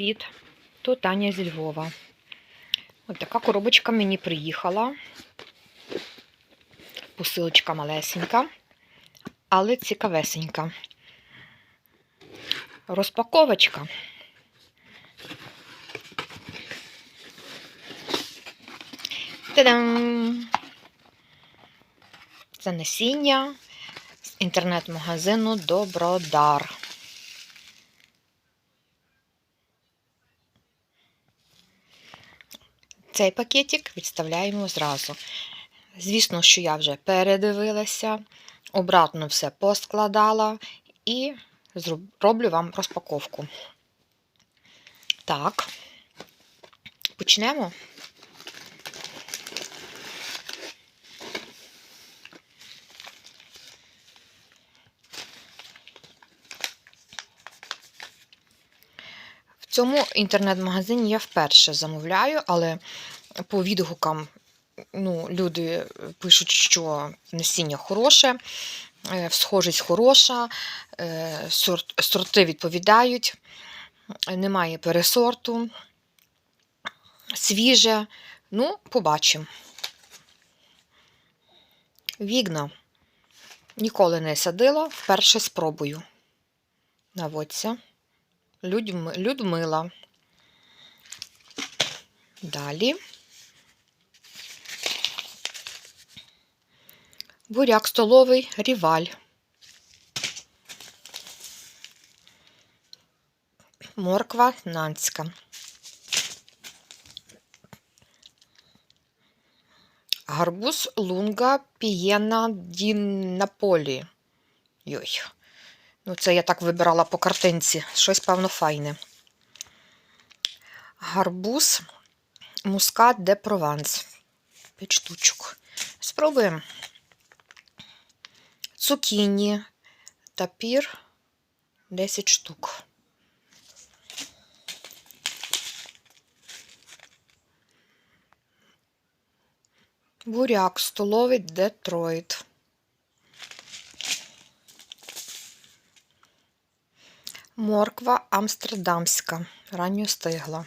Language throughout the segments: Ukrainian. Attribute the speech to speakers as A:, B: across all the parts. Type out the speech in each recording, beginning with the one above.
A: Привіт! Тут Таня зі Львова. Ось така коробочка мені приїхала. Посилочка малесенька, але цікавесенька. Розпаковочка. Це насіння з інтернет-магазину Добродар. Цей пакетик відставляємо зразу. Звісно, що я вже передивилася, обратно все поскладала і роблю вам розпаковку. Так, почнемо. Цьому інтернет-магазині я вперше замовляю, але по відгукам ну, люди пишуть, що насіння хороше, е, схожість хороша, е, сорти відповідають, немає пересорту, свіже. Ну, побачимо. Вігна. Ніколи не садила, вперше спробую. Наводься. Людм... Людмила. Далі. Буряк столовий ріваль. Морква нанська. Гарбуз лунга пієна ді Наполі. Йой. Ну, це я так вибирала по картинці. Щось, певно, файне. Гарбуз мускат де Прованс. 5 штучок. Спробуємо. Цукіні, тапір 10 штук. Буряк столовий Детройт. Морква амстердамська, ранньо стигла.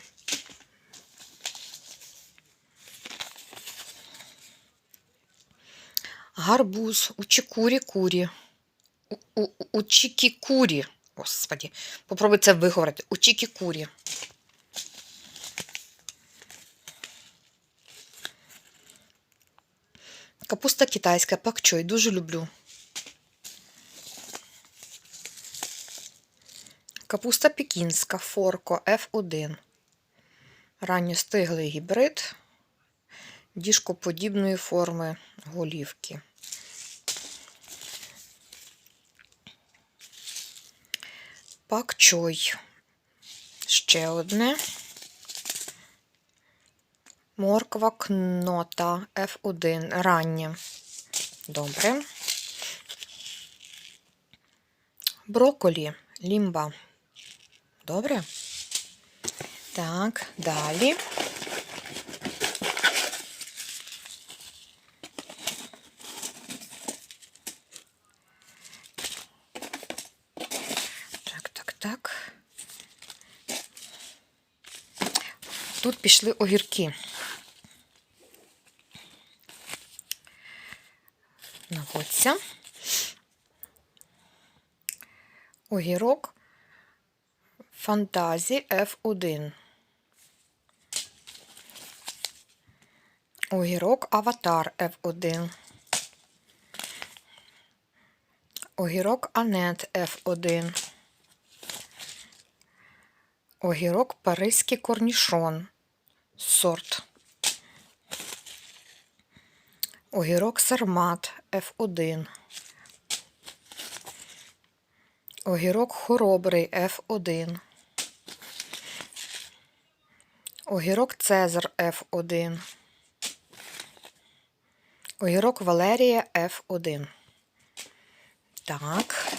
A: Гарбуз у чікурі курі. У, у, у. Господі, попробуй це виговорити. У чікікурі. Капуста китайська, пакчой, дуже люблю. Капуста пекінська, форко F1. Ранньостиглий гібрид діжкоподібної форми голівки. Пакчой. Ще одне. Морква кнота F1. Рання. Добре. Броколі. Лімба. Добре? Так, далі. Так, так, так. Тут пішли огірки. Наводься. Огірок Фантазі F1. Огірок Аватар F1. Огірок Анет F1. Огірок Паризький корнішон. Сорт. Огірок Сармат F1. Огірок хоробрий F1. Огірок Цезар F1. Огірок Валерія F1. Так.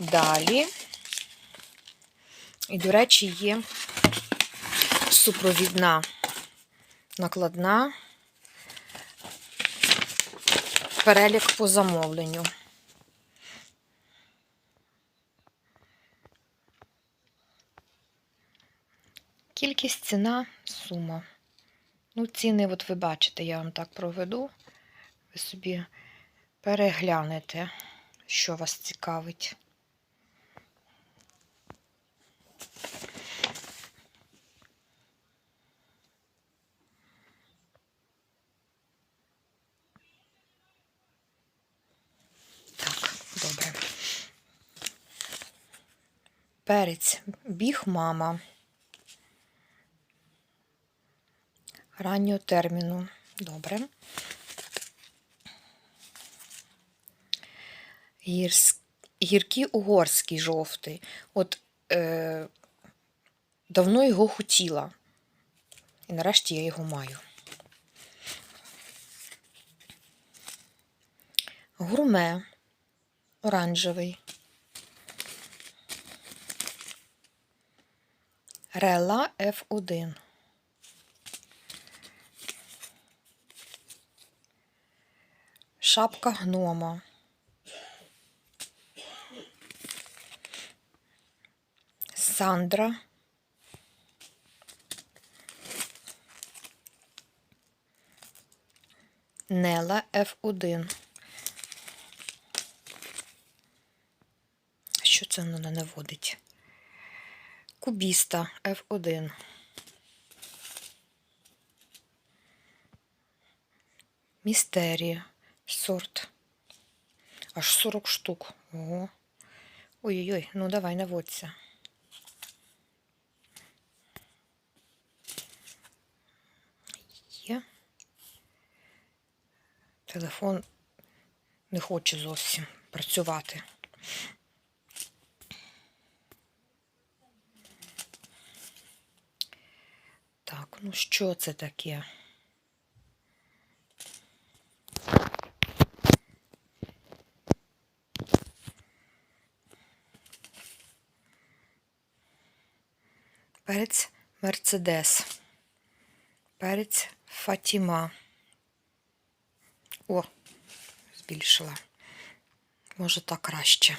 A: Далі. І, до речі, є супровідна накладна перелік по замовленню. Кількість, ціна, сума. Ну, ціни, от ви бачите, я вам так проведу. Ви собі переглянете, що вас цікавить. Перець. Біг мама. Раннього терміну. Добре. Гірс... Гіркий угорський жовтий. От е... давно його хотіла. І нарешті я його маю. Гурме оранжевий. Рела F1. Шапка гнома. Сандра. Нела F1. Що це воно не наводить? Кубіста F1. Містерія. Сорт. Аж 40 штук. Ого. Ой-ой-ой, ну давай наводься. Є. Телефон не хоче зовсім працювати. Так, ну що це таке? Перець Перець Фатіма. О, збільшила. Може так краще.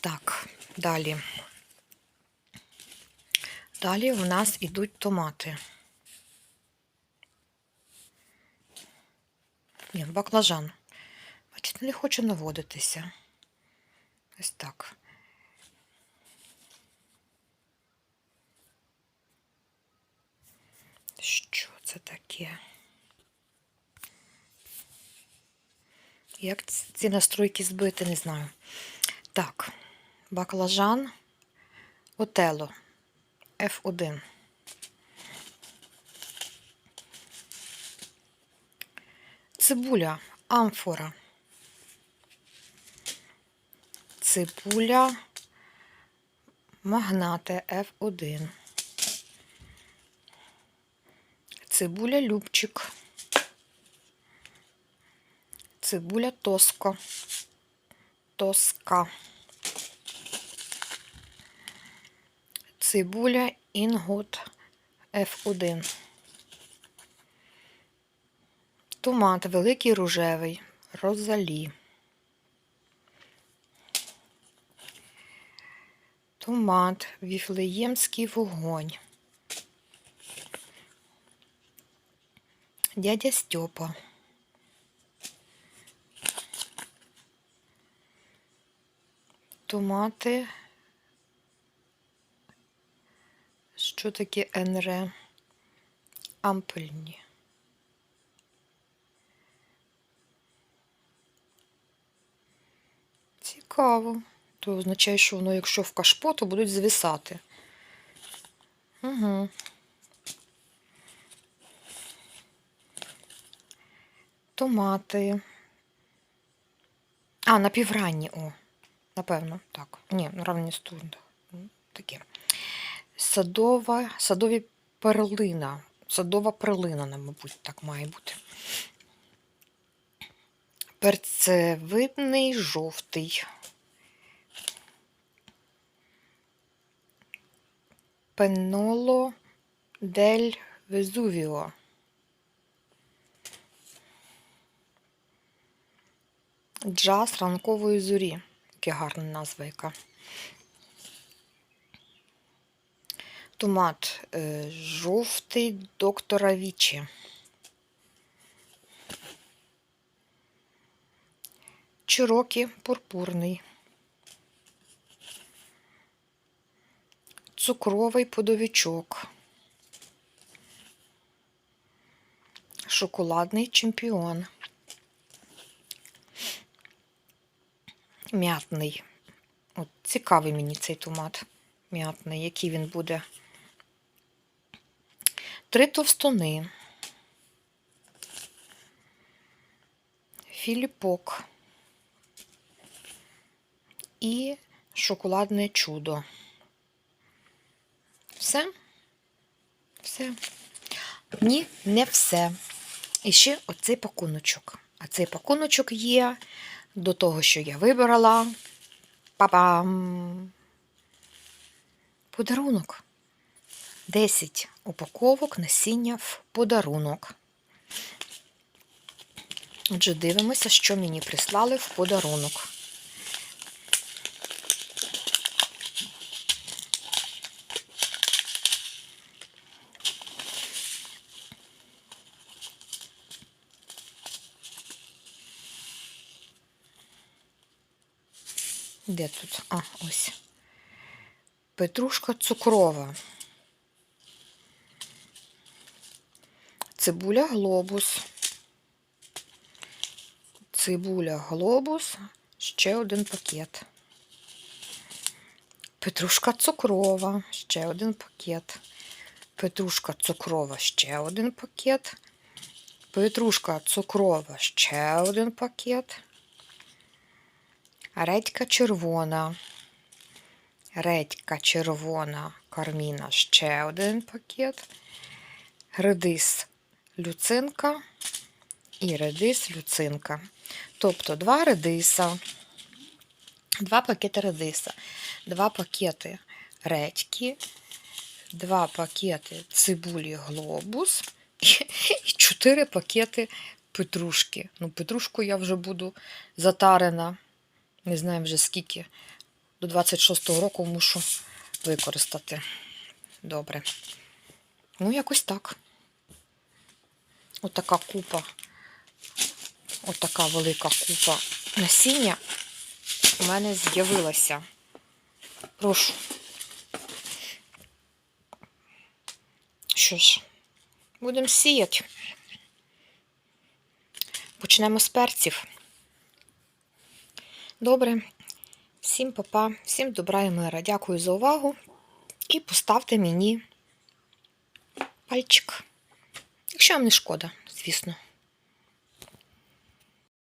A: Так, далі. Далі в нас ідуть томати. Ні, баклажан. Бачите, не хочу наводитися. Ось так. Що це таке? Як ці настройки збити, не знаю. Так, баклажан, отело. F1. Цибуля, амфора. Цибуля, магнате F1. Цибуля Любчик. Цибуля Тоско. Тоска. Цибуля Інгут F1. Томат великий рожевий. Розалі. Томат Віфлеємський вогонь. Дядя Стьопа. Томати. Що таке НР? Ампельні. Цікаво. То означає, що воно, якщо в кашпо, то будуть звисати. Угу. Томати. А, напівранні, о. Напевно, так. Ні, ну равні сторони. Таке. Садова, садові перлина. Садова перлина, мабуть, так має бути. Перцевидний жовтий. Пеноло дель Везувіо. Джаз ранкової зорі. Яке гарна назва яка. Томат е, жовтий доктора Вічі. Чирокі пурпурний. Цукровий подовічок. Шоколадний чемпіон. М'ятний. От цікавий мені цей томат м'ятний, який він буде. Три товстони. Філіпок. І шоколадне чудо. Все? Все. Ні, не все. І ще оцей пакуночок. А цей пакуночок є до того, що я вибрала. Па-пам! Подарунок. 10 упаковок насіння в подарунок. Отже, дивимося, що мені прислали в подарунок. Де тут? А, ось. Петрушка цукрова. Цибуля глобус. Цибуля глобус. Ще один пакет. Петрушка цукрова. Ще один пакет. Петрушка цукрова. Ще один пакет. Петрушка цукрова. Ще один пакет. Редька червона. Редька червона карміна ще один пакет. Редис люцинка і редис люцинка. Тобто два редиса, два пакети редиса, два пакети редьки, два пакети цибулі глобус і, чотири пакети петрушки. Ну, петрушку я вже буду затарена. Не знаю вже скільки. До 26-го року мушу використати. Добре. Ну, якось так. Отака купа. Отака велика купа насіння у мене з'явилася. Прошу. Що ж, будемо сіяти. Почнемо з перців. Добре. Всім папа, всім добра і мира. Дякую за увагу. І поставте мені пальчик. Якщо вам не шкода, звісно.